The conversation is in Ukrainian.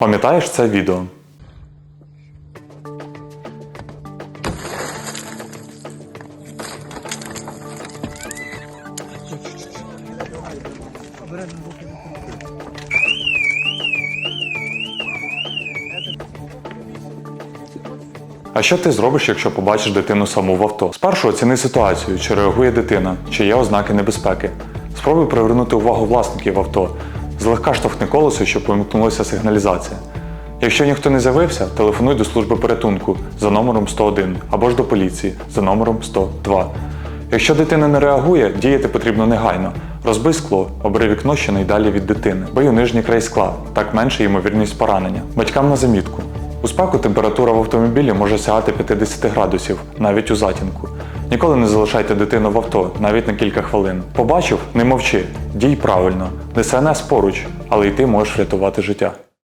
Пам'ятаєш це відео? А що ти зробиш, якщо побачиш дитину саму в авто? Спершу оціни ситуацію, чи реагує дитина, чи є ознаки небезпеки. Спробуй привернути увагу власників авто. Злегка штовхни колесо, щоб вимкнулася сигналізація. Якщо ніхто не з'явився, телефонуй до служби порятунку за номером 101 або ж до поліції за номером 102. Якщо дитина не реагує, діяти потрібно негайно. Розбий скло, обери вікно щонайдалі від дитини. Бий у нижній край скла, так менше ймовірність поранення. Батькам на замітку. У спеку температура в автомобілі може сягати 50 градусів, навіть у затінку. Ніколи не залишайте дитину в авто, навіть на кілька хвилин. Побачив? Не мовчи, дій правильно. ДСНС поруч, але й ти можеш врятувати життя.